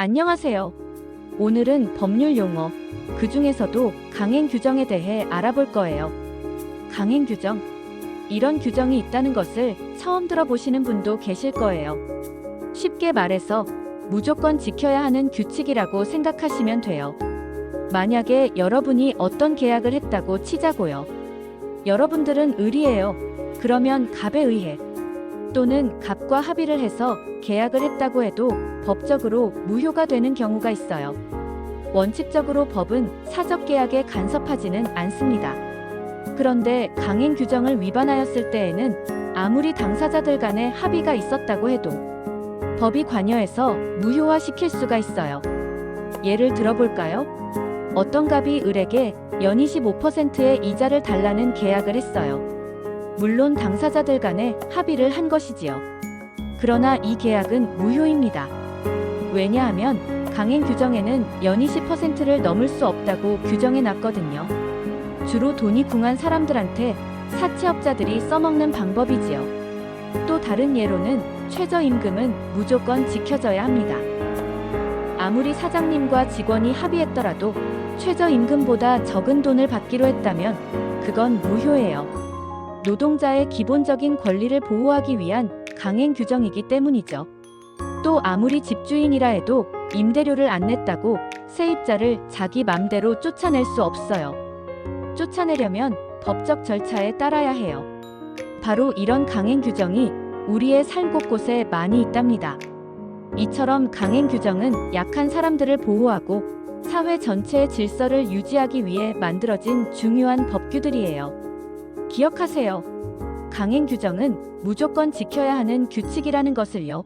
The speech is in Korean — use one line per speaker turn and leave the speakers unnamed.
안녕하세요. 오늘은 법률 용어, 그 중에서도 강행 규정에 대해 알아볼 거예요. 강행 규정. 이런 규정이 있다는 것을 처음 들어보시는 분도 계실 거예요. 쉽게 말해서 무조건 지켜야 하는 규칙이라고 생각하시면 돼요. 만약에 여러분이 어떤 계약을 했다고 치자고요. 여러분들은 을이에요. 그러면 갑에 의해 또는 갑과 합의를 해서 계약을 했다고 해도 법적으로 무효가 되는 경우가 있어요. 원칙적으로 법은 사적 계약에 간섭하지는 않습니다. 그런데 강행 규정을 위반하였을 때에는 아무리 당사자들 간에 합의가 있었다고 해도 법이 관여해서 무효화시킬 수가 있어요. 예를 들어볼까요? 어떤 갑이 을에게 연 25%의 이자를 달라는 계약을 했어요. 물론 당사자들 간에 합의를 한 것이지요. 그러나 이 계약은 무효입니다. 왜냐하면 강행 규정에는 연 20%를 넘을 수 없다고 규정해 놨거든요. 주로 돈이 궁한 사람들한테 사채업자들이 써먹는 방법이지요. 또 다른 예로는 최저임금은 무조건 지켜져야 합니다. 아무리 사장님과 직원이 합의했더라도 최저임금보다 적은 돈을 받기로 했다면 그건 무효예요. 노동자의 기본적인 권리를 보호하기 위한 강행 규정이기 때문이죠. 또 아무리 집주인이라 해도 임대료를 안 냈다고 세입자를 자기 맘대로 쫓아낼 수 없어요. 쫓아내려면 법적 절차에 따라야 해요. 바로 이런 강행 규정이 우리의 삶 곳곳에 많이 있답니다. 이처럼 강행 규정은 약한 사람들을 보호하고 사회 전체의 질서를 유지하기 위해 만들어진 중요한 법규들이에요. 기억하세요. 강행 규정은 무조건 지켜야 하는 규칙이라는 것을요.